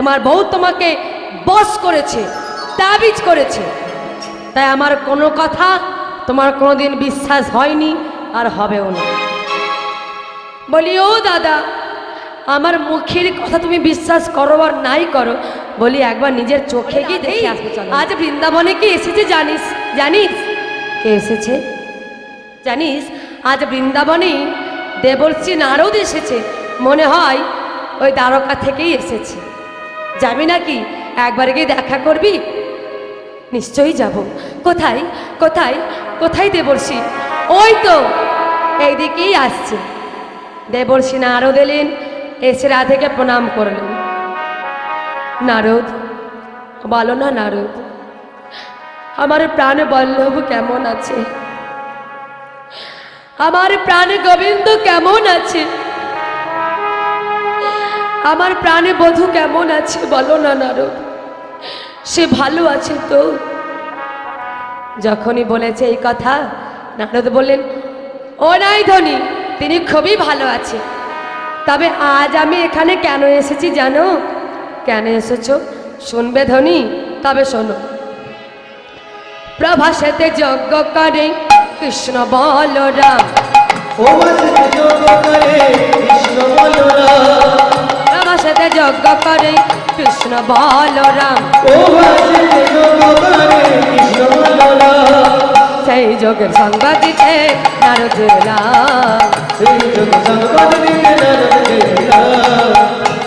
তোমার বউ তোমাকে বস করেছে তাবিজ করেছে। তাই আমার কোনো কথা তোমার কোনোদিন বিশ্বাস হয়নি আর হবেও না। বলি ও দাদা আমার মুখের কথা তুমি বিশ্বাস করো আর নাই করো। বলি একবার নিজের চোখে গিয়ে দেখে আসবে চলো। আজ বৃন্দাবনে কি এসেছে জানিস? জানিস? কে এসেছে? জানিস? আজ বৃন্দাবনেই দেবর্ষী নারদ এসেছে। মনে হয় ওই দ্বারকা থেকেই এসেছে। যাবি নাকি? একবার গিয়ে দেখা করবি? নিশ্চয়ই যাব। কোথায়? কোথায়? কোথায় দেবর্ষি? ওই তো, এইদিকেই আসছে। দেবর্ষী নারদ এলেন, এসে রাধেকে প্রণাম করলেন। নারদ, বলো না নারদ, আমার প্রাণ বল্লভ কেমন আছে? আমার প্রাণে গোবিন্দ কেমন আছে? আমার প্রাণে বধূ কেমন আছে বলো না নারদ। সে ভালো আছে তো। যখনই বলেছে এই কথা, নারদ বললেন, ও নাই ধনী, তিনি খুবই ভালো আছে। তবে আজ আমি এখানে কেন এসেছি জানো? কেন এসেছ? শুনবে ধনী, তবে শোনো। প্রভাসেতে যজ্ঞ করে, কৃষ্ণ মাসে কৃষ্ণ বলরাম ভাষাতে যজ্ঞ করে, কৃষ্ণ বলরাম সেই যোগের সঙ্গ দিতে নারদ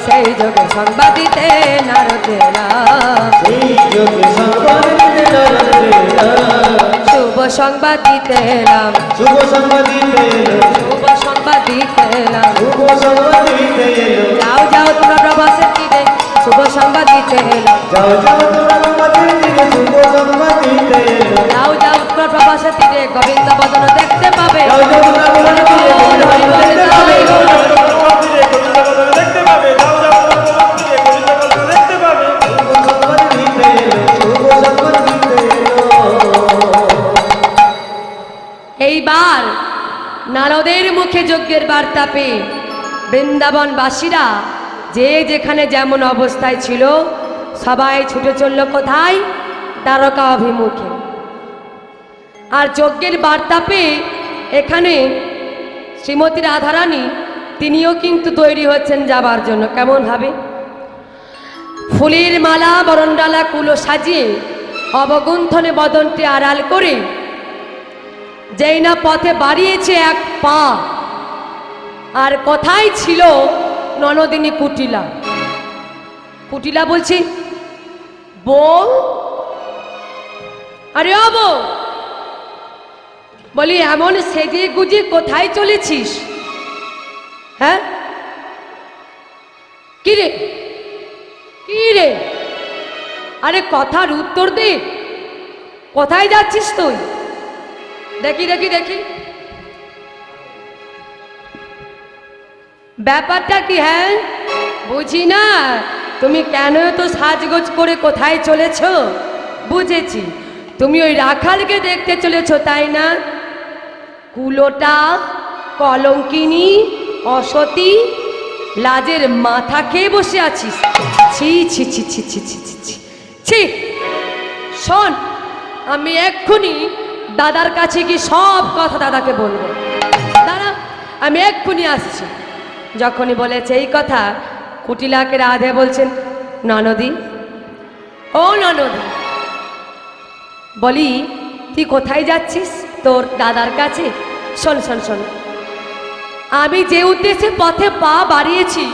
সেই যোগের সংবাদ দিতে নারদ শুভ সংবাদ দিতে শুভ সংবাদ দিতে সংবাদ যাও যাও প্রবাসের শুভ সংবাদ দিতে এলাম। যাও যাও তোমরা প্রবাসের দিকে। গোবিন্দ বদন দেখতে পাবে। নারদের মুখে যজ্ঞের বার্তা পেয়ে বৃন্দাবনবাসীরা যে যেখানে যেমন অবস্থায় ছিল, সবাই ছুটে চলল কোথায়? দ্বারকা অভিমুখে। আর যজ্ঞের বার্তা পেয়ে এখানে শ্রীমতী রাধারানী তিনিও কিন্তু তৈরি হচ্ছেন যাবার জন্য। কেমন ভাবে ফুলের মালা, বরণডালা, কুলো সাজিয়ে অবগুন্থনে বদনটি আড়াল করে যেই না পথে বাড়িয়েছে এক পা। আর কোথায় ছিল ননদিনী কুটিলা। কুটিলা বলছি, বউ? আরে ও বলি, এমন সেজে গুজে কোথায় চলেছিস? হ্যাঁ? কি রে? কি রে? আরে কথার উত্তর দে। কোথায় যাচ্ছিস তুই? দেখি দেখি দেখি। ব্যাপারটা কি হ্যাঁ? বুঝি না। তুমি কেন তো সাজগোজ করে কোথায় চলেছ? বুঝেছি। তুমি ওই রাখালকে দেখতে চলেছ, তাই না? কুলোটা, কলঙ্কিনী, অসতী, লাজের মাথা খেয়ে বসে আছিস। ছি ছি ছি ছি ছি ছি ছি। ছি, শোন, আমি এক্ষুনি দাদার কাছে কি সব কথা দাদাকে বলব। দাদা, আমি এক্ষুনি আসছি। যখনই বলেছে এই কথা, কুটিলাকে রাধে বলছেন, ননদি। ও ননদি। বলি, তুই কোথায় যাচ্ছিস? তোর দাদার কাছে। শোন শোন শোন। আমি যে উদ্দেশ্যে পথে পা বাড়িয়েছি,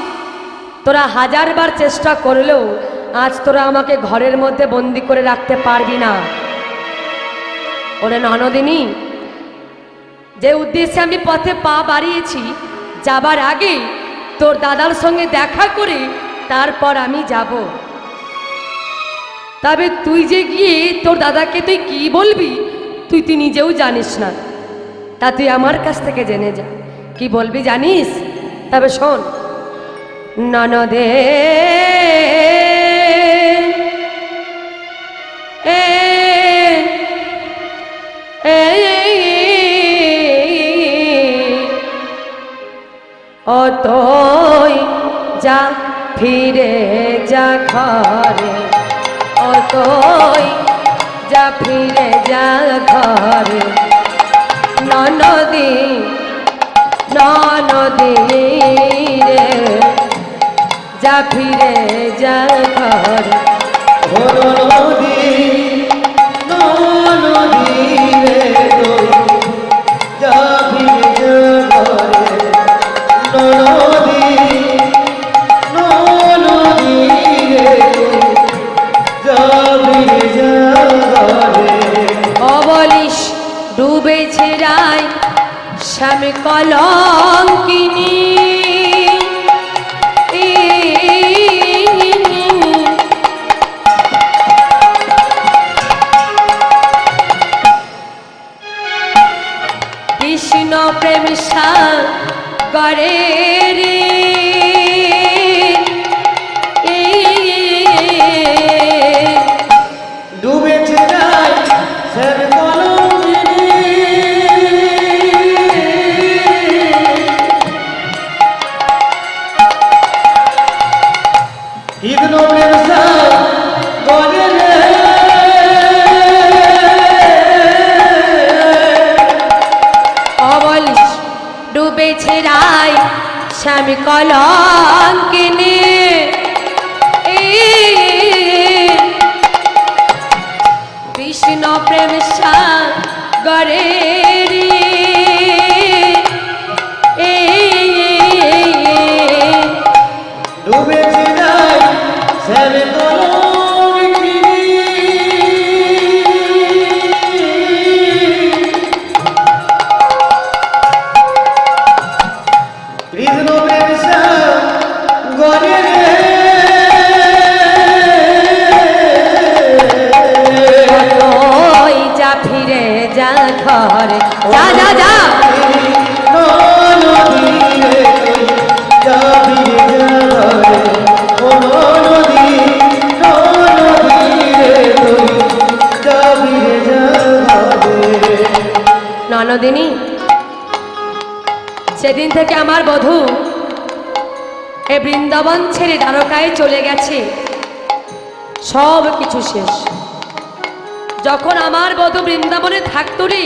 তোরা হাজারবার চেষ্টা করলেও আজ তোরা আমাকে ঘরের মধ্যে বন্দি করে রাখতে পারবি না। ওরে ননদিনী, যে উদ্দেশ্যে আমি পথে পা বাড়িয়েছি যাবার আগে তোর দাদার সঙ্গে দেখা করে তারপর আমি যাব। তবে তুই যে গিয়ে তোর দাদাকে তুই কি বলবি, তুই তুই নিজেও জানিস না। তা তুই আমার কাছ থেকে জেনে যা। কি বলবি জানিস? তবে শোন, ননদে অতই যা ফিরে যা ঘরে ও তুই যা ফিরে যা ঘরে। ননদী ননদী রে, যা ফিরে যা ঘরে। নদী নদী রে স্বামী কলঙ্কিনী। কৃষ্ণ প্রেম করে ডুবেছে রায় স্বামী কলঙ্কিনী কৃষ্ণ প্রেম গরে থেকে আমার বধূ এ বৃন্দাবন ছেড়ে দ্বারকায় চলে গেছে। সব কিছু শেষ। যখন আমার বধূ বৃন্দাবনে থাকতো রে,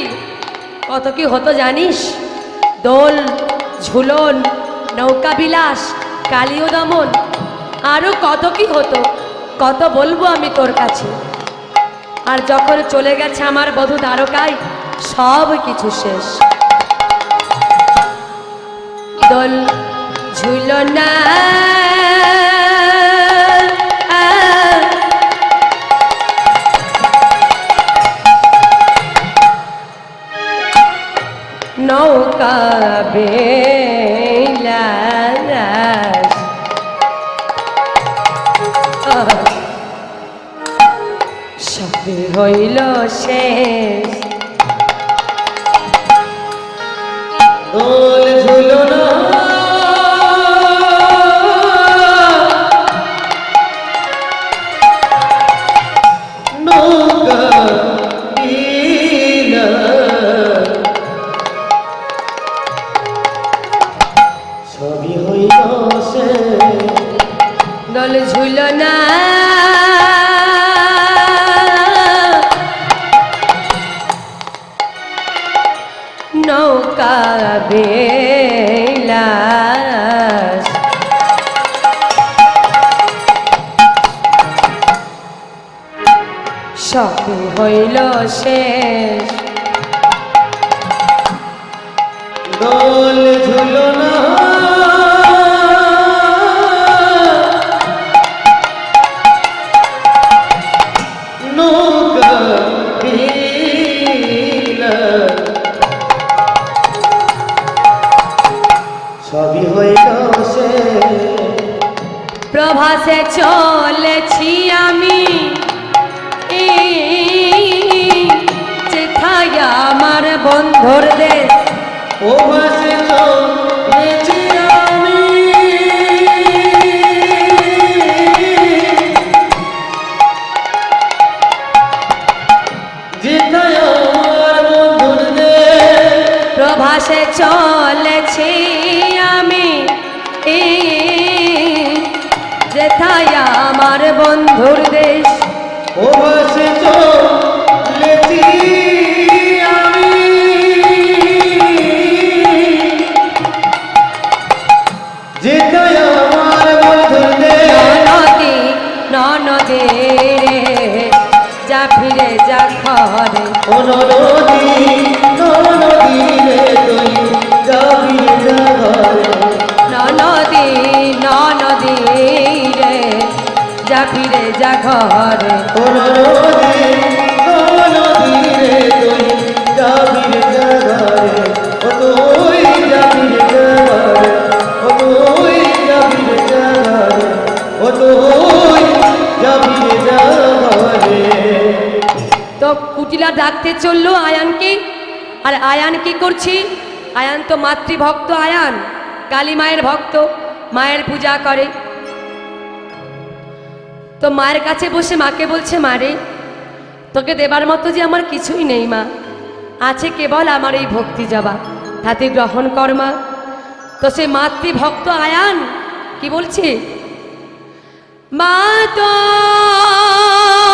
কত কি হতো জানিস? দোল, ঝুলন, নৌকা বিলাস কালীয় দমন আরও কত কি হতো, কত বলব আমি তোর কাছে। আর যখন চলে গেছে আমার বধূ দ্বারকায়, সব কিছু শেষ। দোল ঝুলনা নৌকা বেলাস সবে হইল শেষ। হইল শেষ। দোল সবই হইল সে প্রভাসে চলেছি আমি। বন্ধুর দেশ ও বন্ধুর দেশ। প্রভাসে চলেছি আমি। যেথায় আমার মধুর দেশ। ও ভাসে ঘরে ও নদী নদী রে তুই যা ফিরে যা ঘরে কুটিলা ডাকতে চলল আয়ানকে। আর আয়ান কি করছি? আয়ান তো মাতৃভক্ত আয়ান, কালী মায়ের ভক্ত, মায়ের পূজা করে। তো মায়ের কাছে বসে মাকে বলছে মারে তোকে দেবার মতো যে আমার কিছুই নেই, মা। আছে কেবল আমার এই ভক্তি জবা, তাতে গ্রহণ কর, মা। তো সে মাতৃভক্ত আয়ান কি বলছে? মা তোর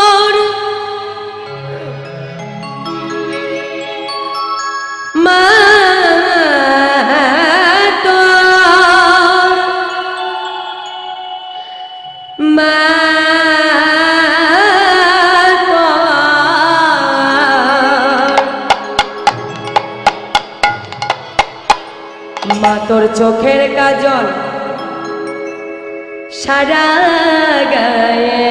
মা তোর চোখের কাজল সারা গায়ে।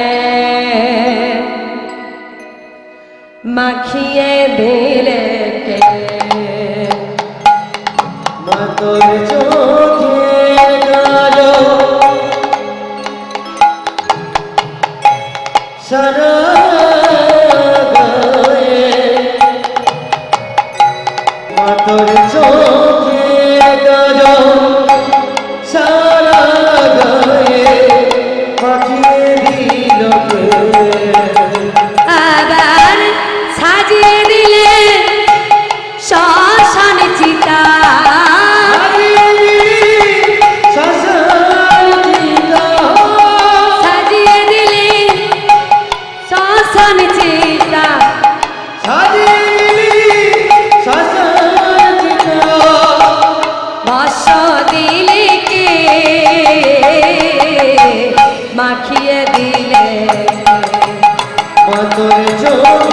মাখিয়ে দিলে কে মাতর চোখের চোখের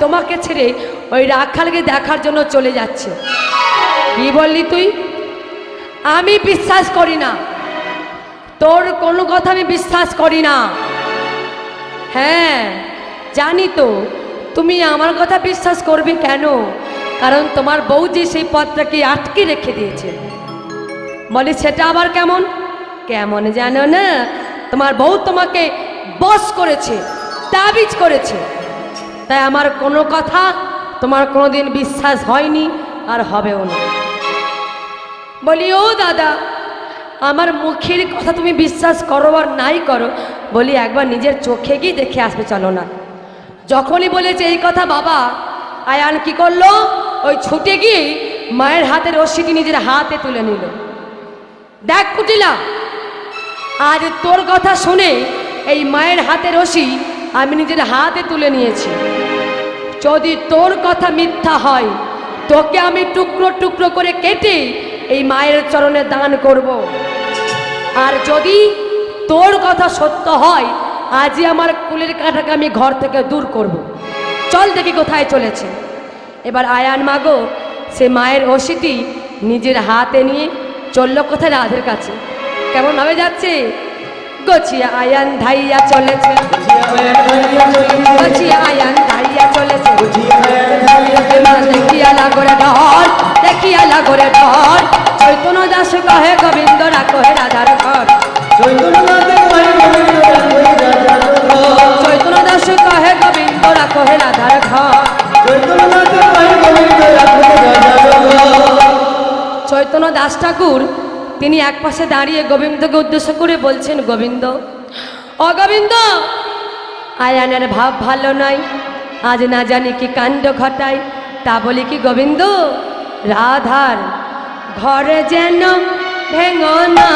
তোমাকে ছেড়ে ওই রাখালকে দেখার জন্য চলে যাচ্ছে। কি বললি তুই? আমি বিশ্বাস করি না। তোর কোনো কথা আমি বিশ্বাস করি না। হ্যাঁ জানি তো, তুমি আমার কথা বিশ্বাস করবে কেন? কারণ তোমার যে সেই পথটাকে আটকে রেখে দিয়েছে। বলি, সেটা আবার কেমন? কেমন জানো না? তোমার বউ তোমাকে বস করেছে, তাবিজ করেছে। তাই আমার কোনো কথা তোমার কোনোদিন বিশ্বাস হয়নি আর হবেও না। বলি, ও দাদা, আমার মুখের কথা তুমি বিশ্বাস করো আর নাই করো। বলি, একবার নিজের চোখে গিয়ে দেখে আসবে, চলো না। যখনই বলেছে এই কথা, বাবা, আয়ান কি করল? ওই ছুটে গিয়ে মায়ের হাতের রশ্মিটি নিজের হাতে তুলে নিল। দেখ, কুটিলা, আজ তোর কথা শুনে এই মায়ের হাতে রশি আমি নিজের হাতে তুলে নিয়েছি। যদি তোর কথা মিথ্যা হয়, তোকে আমি টুকরো টুকরো করে কেটে এই মায়ের চরণে দান করব। আর যদি তোর কথা সত্য হয়, আজই আমার কুলের কাঁটাকে আমি ঘর থেকে দূর করব। চল দেখি কোথায় চলেছে এবার আয়ান মাগো সে মায়ের ওষিটি নিজের হাতে নিয়ে চলল কোথায় রাধের কাছে কেমন ভাবে যাচ্ছে গছিয়া আয়ান ধাইয়া চলেছে। গছিয়া আয়ান ধাইয়া চলেছে। দেখিয়া লাগরে ডর দেখিয়া লাগরে ডর চৈতন্য দাস কহে, গোবিন্দ রাখহে রাধার ঘর। চৈতন্য দাস কহে, গোবিন্দ রাখহে রাধার ঘর। চৈতন্য দাস ঠাকুর তিনি এক পাশে দাঁড়িয়ে গোবিন্দকে উদ্দেশ্য করে বলছেন, গোবিন্দ, অগোবিন্দ গোবিন্দ আয়ানের ভাব ভালো নয়। আজ না জানি কি কাণ্ড ঘটায়, তা বলি কি গোবিন্দ, রাধার ঘরে যেন ভেঙ না।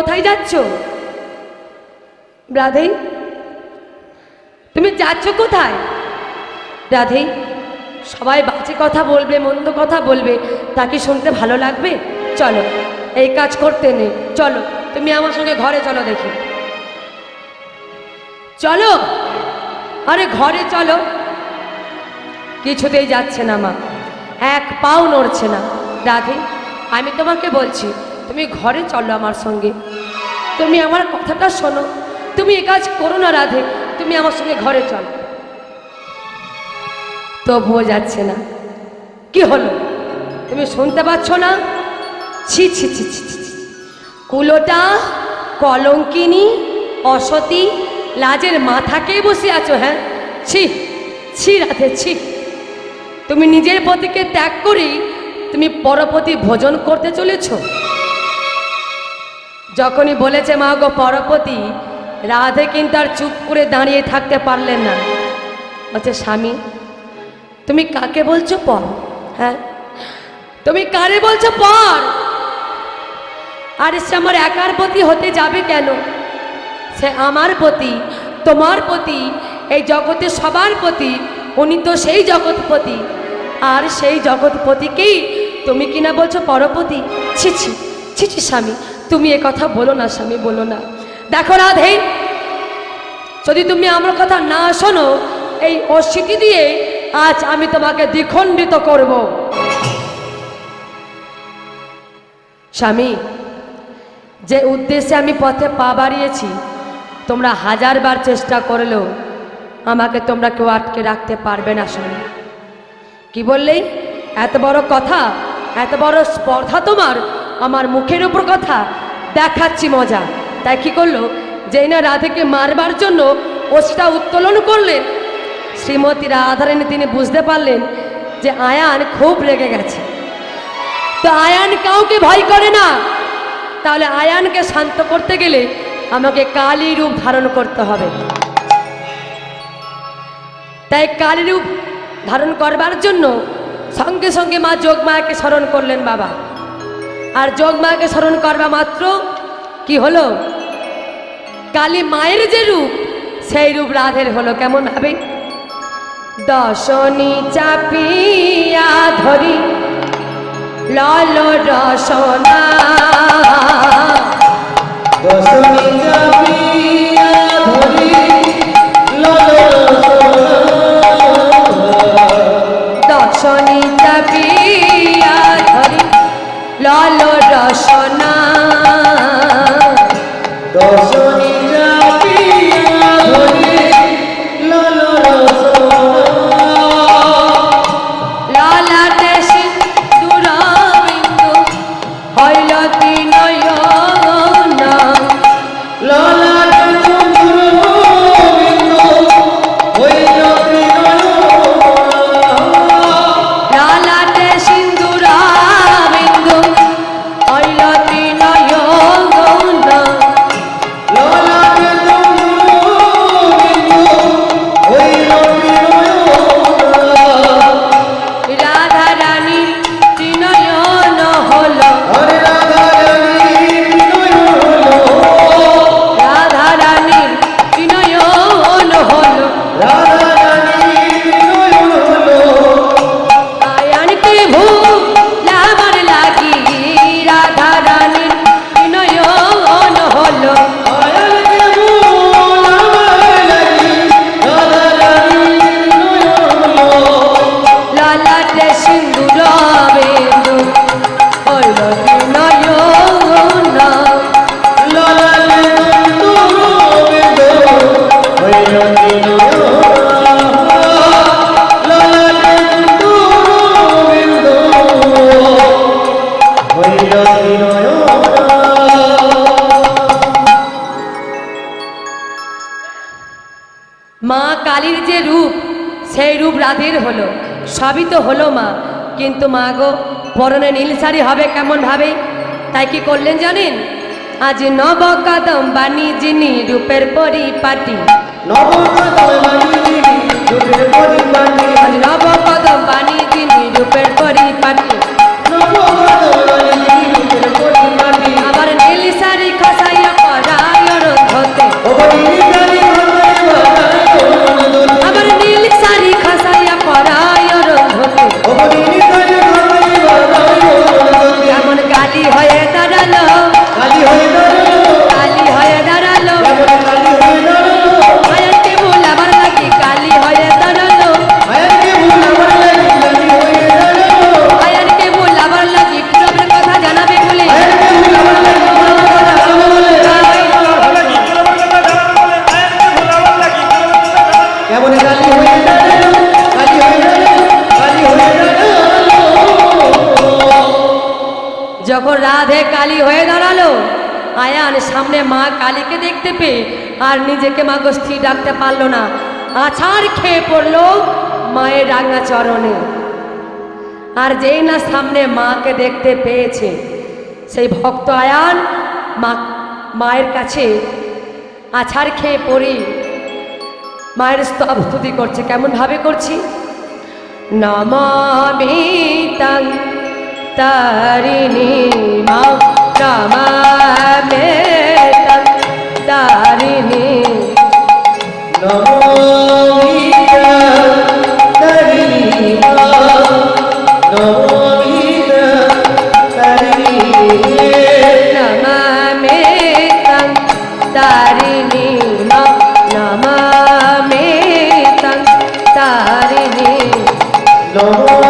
কোথায় যাচ্ছ? রাধে, তুমি যাচ্ছ কোথায়? রাধে, সবাই বাজে কথা বলবে, মন্দ কথা বলবে, তাকে শুনতে ভালো লাগবে? চলো, এই কাজ করতে নেই চলো, তুমি আমার সঙ্গে ঘরে চলো দেখি। চলো, আরে ঘরে চলো। কিছুতেই যাচ্ছে না মা, এক পাও নড়ছে না। রাধে, আমি তোমাকে বলছি, তুমি ঘরে চলো আমার সঙ্গে। তুমি আমার কথাটা শোনো। তুমি এ কাজ করো না, রাধে। তুমি আমার সঙ্গে ঘরে চলো। তবুও যাচ্ছে না। কি হলো? তুমি শুনতে পাচ্ছ না? ছি ছি ছি ছি ছি। কুলোটা, কলঙ্কিনী, অসতী, লাজের মাথাকেই বসে আছো হ্যাঁ? ছি ছি, রাধে, ছি। তুমি নিজের পতিকে ত্যাগ করি তুমি পরপতি ভোজন করতে চলেছ? যখনই বলেছে, মা গো পরপতি, রাধে কিন্তু আর চুপ করে দাঁড়িয়ে থাকতে পারলেন না। বলছে, স্বামী, তুমি কাকে বলছো পর? হ্যাঁ? তুমি কারে বলছো পর? আর সে আমার একার প্রতি হতে যাবে কেন? সে আমার প্রতি তোমার প্রতি এই জগতে সবার প্রতি উনি তো সেই জগৎপতি। আর সেই জগৎপতিকেই তুমি কিনা বলছো পরপতি? ছি ছি ছি ছি, স্বামী তুমি এ কথা বলো না, স্বামী, বলো না। দেখো রাধে, যদি তুমি আমার কথা না শোনো, এই অস্বীতি দিয়ে আজ আমি তোমাকে দ্বিখণ্ডিত করব। স্বামী, যে উদ্দেশ্যে আমি পথে পা বাড়িয়েছি, তোমরা হাজারবার চেষ্টা করলেও আমাকে তোমরা কেউ আটকে রাখতে পারবে না, স্বামী। কি বললেই? এত বড় কথা, এত বড় স্পর্ধা তোমার আমার মুখের উপর কথা, দেখাচ্ছি মজা। তাই কি করল? যেই না রাধেকে মারবার জন্য ওসটা উত্তোলন করলেন, শ্রীমতী রাধারানী তিনি বুঝতে পারলেন যে আয়ান খুব রেগে গেছে। তো আয়ান কাউকে ভয় করে না। তাহলে আয়ানকে শান্ত করতে গেলে আমাকে কালী রূপ ধারণ করতে হবে। তাই কালী রূপ ধারণ করবার জন্য সঙ্গে সঙ্গে মা যোগমায়াকে স্মরণ করলেন বাবা। আর যোগমাকে স্মরণ করবা মাত্র কি হলো? কালী মায়ের যে রূপ, সেই রূপ রাধের হলো, কেমন হবে দশনী চাপিয়া ধরি, লল রসনা। সবই তো হলো মা। কিন্তু মা গো, পরনে নীল শাড়ি হবে কেমন ভাবে? তাই কি করলেন জানেন? আজ নব কদম বাণী যিনি রূপের পরিপাটি। নবকদমানি আয়ান সামনে মা কালীকে দেখতে পেয়ে আর নিজেকে মা গো স্থির রাখতে পারল না। আছাড় খেয়ে পড়ল মায়ের রাঙা চরণে আর যেই না সামনে মাকে দেখতে পেয়েছে, সেই ভক্ত আয়ান মা, মায়ের কাছে আছাড় খেয়ে পড়ি। মায়ের স্তব স্তুতি করছে কেমন ভাবে করছি? নমামি তারিণী মা নমামে তং তারিণী নমামে তং তারিণী মা নমামে তং তারিণী করে দক্ষিণ পরদতি